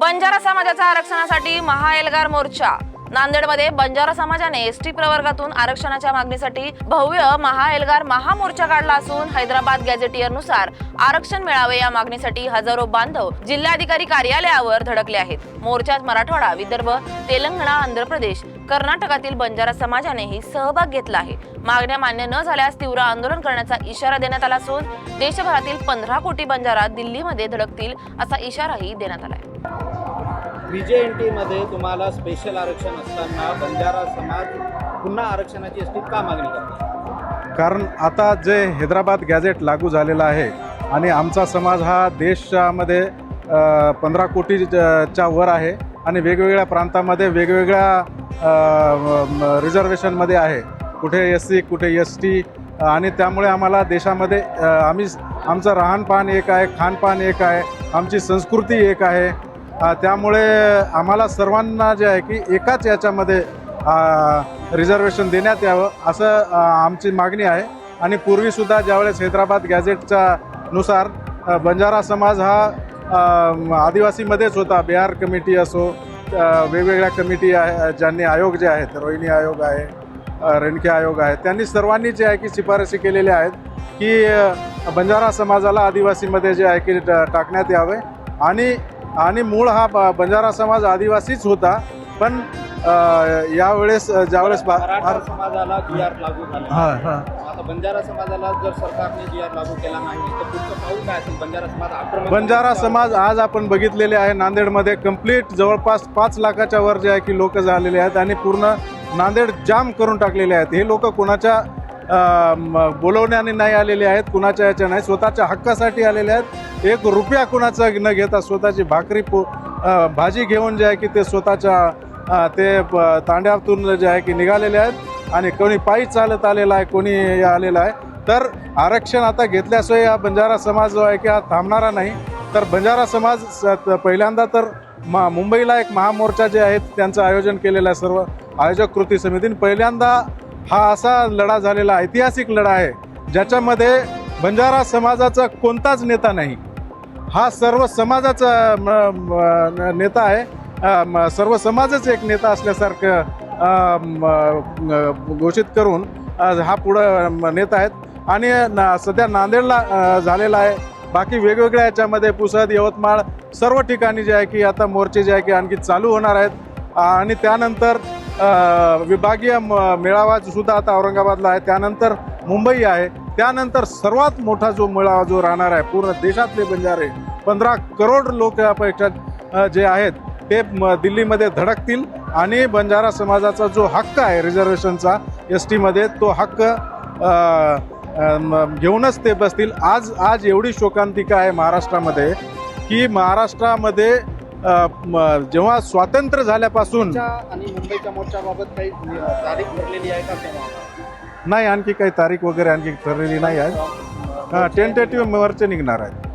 बंजारा समाजाच्या आरक्षणासाठी महाएल्गार मोर्चा. नांदेडमध्ये बंजारा समाजाने एस टी प्रवर्गातून आरक्षणाच्या मागणीसाठी भव्य महाएल्गार महामोर्चा काढला असून हैदराबाद गॅझेटियरनुसार आरक्षण मिळावे या मागणीसाठी हजारो बांधव जिल्हाधिकारी कार्यालयावर धडकले आहेत. मोर्चात मराठवाडा विदर्भ तेलंगणा आंध्र प्रदेश कर्नाटकातील बंजारा समाजानेही सहभाग घेतला आहे. मागण्या मान्य न झाल्यास तीव्र आंदोलन करण्याचा इशारा देण्यात आला असून देशभरातील पंधरा कोटी बंजारा दिल्लीमध्ये धडकतील असा इशाराही देण्यात आला आहे विजय एन टीमध्ये तुम्हाला स्पेशल आरक्षण असताना बंजारा समाज पुन्हा आरक्षणाची एसटीत का मागणी करतो? कारण आता जे हैदराबाद गॅझेट लागू झालेलं आहे आणि आमचा समाज हा देशामध्ये पंधरा कोटी च्या वर आहे आणि वेगवेगळ्या प्रांतामध्ये वेगवेगळ्या रिझर्वेशनमध्ये आहे. कुठे एस सी कुठे एस टी आणि त्यामुळे आम्हाला देशामध्ये आम्ही आमचं राहणपान एक आहे खानपान एक आहे आमची संस्कृती एक आहे. त्यामुळे आम्हाला सर्वांना जे आहे की एकाच याच्यामध्ये रिझर्वेशन देण्यात यावं असं आमची मागणी आहे. आणि पूर्वीसुद्धा ज्यावेळेस हैदराबाद गॅझेटच्या नुसार बंजारा समाज हा आदिवासीमध्येच होता बिहार कमिटी असो वेगवेगळ्या कमिटी आहे ज्यांनी आयोग जे आहेत रोहिणी आयोग आहे रेणके आयोग आहे त्यांनी सर्वांनी जे आहे की शिफारसी केलेल्या आहेत की बंजारा समाजाला आदिवासीमध्ये जे आहे की टाकण्यात यावे. आणि आणि मूळ हा बंजारा समाज आदिवासीच होता. पण यावेळेस ज्यावेळेस समाजाला जी आर लागू झाला. हां हां. आता बंजारा समाजाला जर सरकारने जी आर लागू केला नाही तर पुढचं पाऊल काय असेल? बंजारा समाज आक्रमक बंजारा समाज आज आपण बघितलेले आहे नांदेडमध्ये कंप्लीट जवळपास पाच लाखाच्या वर जे आहे की लोक झालेले आहेत आणि पूर्ण नांदेड जाम करून टाकलेले आहेत. हे लोक कुणाच्या बोलवण्याने नाही आलेले आहेत कुणाच्या याच्या नाही स्वतःच्या हक्कासाठी आलेले आहेत. एक रुपया कुणाचा न घेता स्वतःची भाकरी पो भाजी घेऊन जे आहे की ते स्वतःच्या ते तांड्यातून जे आहे की निघालेले आहेत. आणि कोणी पायी चालत आलेला आहे कोणी हे आलेलं आहे. तर आरक्षण आता घेतल्याशिवाय हा बंजारा समाज जो आहे की हा थांबणारा नाही. तर बंजारा समाज पहिल्यांदा तर मा मुंबईला एक महामोर्चा जे आहेत त्यांचं आयोजन केलेलं आहे सर्व आयोजक कृती समितीने. पहिल्यांदा हा असा लढा झालेला ऐतिहासिक लढा आहे ज्याच्यामध्ये बंजारा समाजाचा कोणताच नेता नाही. हा सर्व समाजाचा म- नेता आहे. म- सर्व समाजच एक नेता असल्यासारखं घोषित करून हा पुढं नेता आहेत. आणि ना सध्या नांदेडला झालेला आहे. बाकी वेगवेगळ्या याच्यामध्ये पुसद यवतमाळ सर्व ठिकाणी जे आहे की आता मोर्चे जे आहे की आणखी चालू होणार आहेत. आणि त्यानंतर विभागीय म- मेळावा सुद्धा आता औरंगाबादला आहे. त्यानंतर मुंबई आहे. त्यानंतर सर्वात मोठा जो मेळावा जो राहणार आहे पूर्ण देशातले बंजारे पंधरा करोड लोक यापेक्षा जे आहेत ते म- दिल्लीमध्ये धडकतील. आणि बंजारा समाजाचा जो हक्क आहे रिझर्वेशनचा एस टीमध्ये तो हक्क घेऊनच ते बसतील. आज आज एवढी शोकांतिका आहे महाराष्ट्रामध्ये की महाराष्ट्रामध्ये जेव्हा स्वातंत्र्य झाल्यापासून आणि मुंबईच्या मोर्चाबाबत काही नि- तारीख भरलेली आहे का तेव्हा नाही आणखी काही तारीख वगैरे आणखी ठरलेली नाही आहे. टेंटेटिव्ह मोर्चे निघणार आहेत.